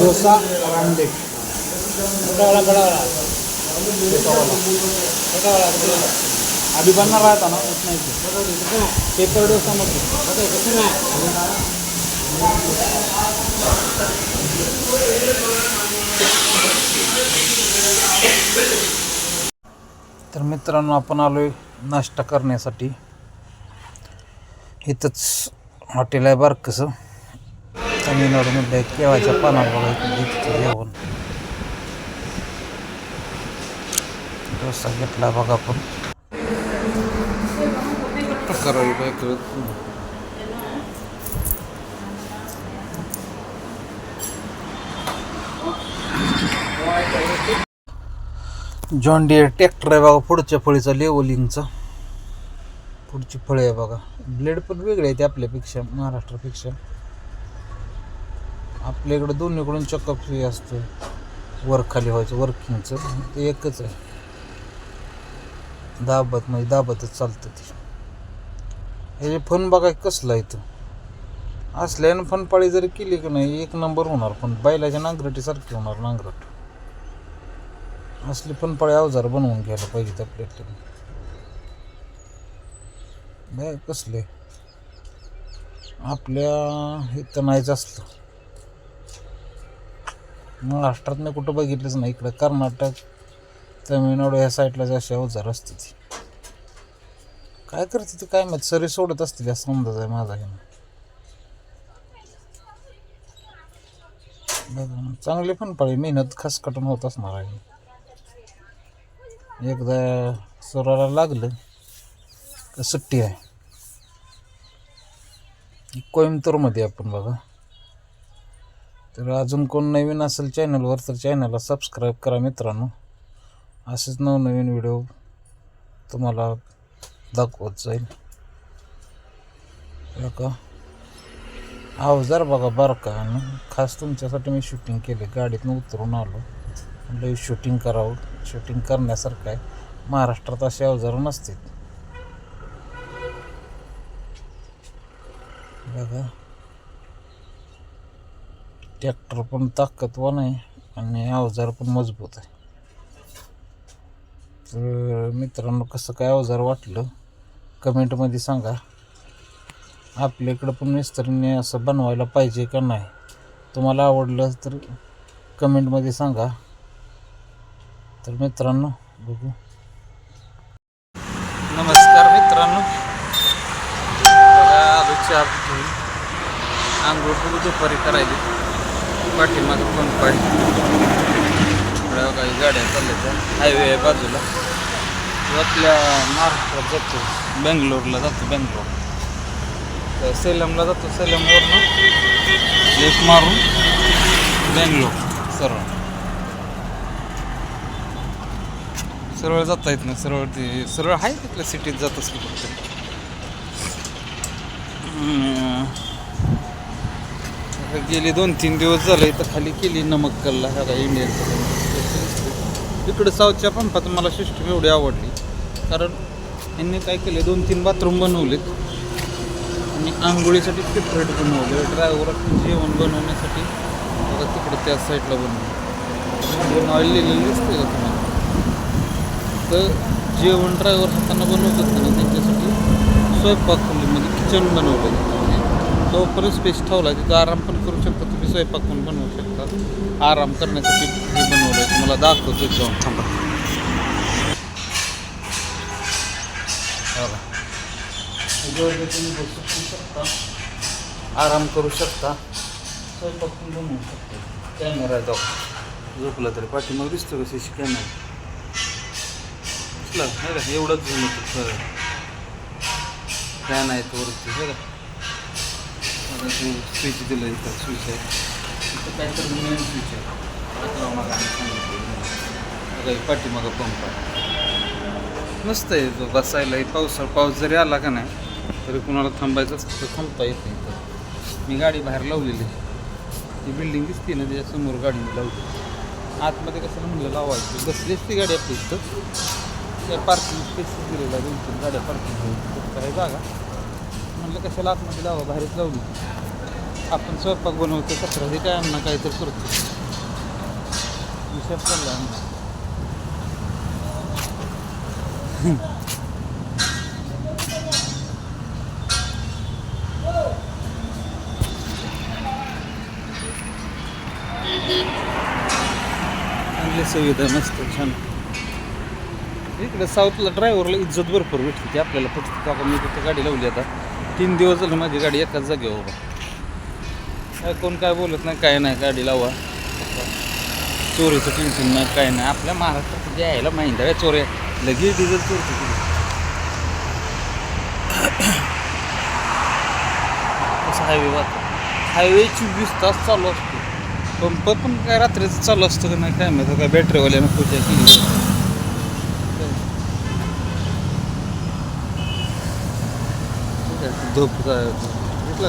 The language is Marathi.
डोसा और अंडे. छोटा वाला बड़ा वाला छोटा वाला छोटा वाला अभी बनना रहा था ना उतना ही पेपर डोसा मत तर मित्रांनो आपण आलो आहे नाश्ता करण्यासाठी. इथंच हॉटेल आहे बारकंसं तमिळनाडूमध्ये केळाच्या पानावर बघा इथं जेवण. डोसा घेतला बघा आपण. करावी काय नाही. जॉन डिअर ट्रॅक्टर आहे बघा पुढच्या फळीचा लेवलिंगचा. पुढची फळे आहे बघा. ब्लेड पण वेगळे आहेत आपल्यापेक्षा महाराष्ट्रापेक्षा. आपल्या इकडं दोन्हीकडून चक्क फ्री असतं वर खाली व्हायचं वर्किंगचं ते एकच आहे. दाबत म्हणजे दाबतच चालतं ते. ह्याचे फन बघा कसलं आहे इथं असल्यानं फनपाळी जरी केली की नाही एक नंबर होणार पण बैलाच्या नांगरटीसारखी होणार नांगरट. असली फनपाळी अवजार बनवून घ्यायला पाहिजेत आपल्याला नाही कसले? आपल्या इथं नाहीच असलं महाराष्ट्रात मी कुठं बघितलंच नाही इकडं. कर्नाटक तमिळनाडू ह्या साईडला जास्त अवजार असते ती काय करते ते काय माहिती? सरी सोडत असतील असा अंदाज आहे माझा हे बघा चांगले पण पाळी. मेहनत खास कटून होत असणार आहे. एकदा सुराला लागलं सुट्टी आहे. कोइंबतूरमध्ये आपण बघा. तर अजून कोण नवीन असेल चॅनलवर तर चॅनलला सबस्क्राईब करा मित्रांनो. असेच नवनवीन व्हिडिओ तुम्हाला दाखवत जाईल. का? अवजार बघा बरं आणि खास तुमच्यासाठी मी शूटिंग केले. गाडीतनं उतरून आलो. म्हणलं शूटिंग करावं. शूटिंग करण्यासारखं आहे. महाराष्ट्रात असे अवजारं नसतील बघा. ट्रॅक्टर पण ताकदवान आहे आणि अवजार पण मजबूत आहे. तर मित्रांनो कसं काय अवजार वाटलं? कमेंटमध्ये सांगा. आपल्या इकडं पण मिस्त्रीने असं बनवायला पाहिजे का नाही? तुम्हाला आवडलं तर कमेंटमध्ये सांगा. तर मित्रांनो बघू नमस्कार मित्रांनो बघा आलो चहा आंघोळ बघू दुपारी करायची पाठीमागं पण पाहिजे काही गाड्या चालल्या हायवे आहे बाजूला. आपल्या महाराष्ट्रात जातो. बेंगलोरला जातो बेंगलोर. तर सेलमला जातो. सेलमवरनं लेफ्ट मारून बेंगलोर सरळ. सरळ जाता येत नाही. सरळ ते सरळ आहे तिथल्या सिटीत जात असली फक्त. गेले दोन तीन दिवस झाले तर खाली केली नमक कल्ला ह्या इंडियन इकडं साऊथच्या पंपात मला सिस्टम एवढी आवडली. कारण यांनी काय केले दोन तीन बाथरूम बनवलेत. आणि आंघोळीसाठी सेपरेट बनवले. ड्रायव्हर जेवण बनवण्यासाठी बघा तिकडं त्या साईडला बनवलं. ऑइल लिहिलेलं दिसते का तुम्हाला? तर जेवण ड्रायव्हर हाताना बनवतात त्यांना त्यांच्यासाठी? स्वयंपाक किचन बनवलं तो परत स्पेस ठेवला तिथं आराम पण करू शकता. तुम्ही स्वयंपाक पण बनवू शकता. आराम करण्यासाठी हे बनवलं आहे तुम्हाला दाखवतो जाऊन थांबा. तुम्ही बसू शकता आराम करू शकता. स्वयंपाक पण बनवू शकता. कॅमेरा जाऊ झोपला तरी पाठीमाग दिसतो का? सी कॅमेरा दिसला? एवढंच झूम होतं फॅन आहे तो वरती बरं आता ते स्विच दिलं इथं स्विच आहे. इथं काहीतरी मेन स्विच आहे. आता सांगितलं. पाठीमागं पंप आहे. मस्त आहे तो बसायला पावसाळा पाऊस जरी आला का नाही तरी कुणाला थांबायचं तर थांबता येत नाही तर मी गाडी बाहेर लावलेली आहे. ती बिल्डिंग दिसते ना त्याच्यासमोर गाडी मी लावली आतमध्ये कसं म्हणलं लावायचं. बसलीच ती गाडी आपली इथं. त्या पार्किंग स्पेस दिलेला गाड्या पार्किंग होईल जागा म्हणलं कशाला आतमध्ये लावा बाहेरच आपण स्वयंपाक बनवतो कचरा हे काय अण्णा काय तर करतो विषय चालला छान इकडे साऊथला ड्रायव्हरला इज्जत भरपूर भेटते. ती आपल्याला फक्त का मी तिथं गाडी लावली आता. तीन दिवस झालं माझी गाडी एकाच जागेवर बाबा काय कोण काय बोलत नाही काय नाही गाडी लावा. चोरीचं टेन्शन नाही काय नाही. आपल्या महाराष्ट्रात यायला माहिती आहे चोऱ्या. लगेच डिझेल चोरते तिथे. हायवे वाहतो हायवे चोवीस तास चालू असतो. पंप पण काय रात्रीचं चालू असतं का नाही काय माहिती. काय बॅटरीवाल्यानं पूजा केली ठीक आहे, झोप काय घेतलं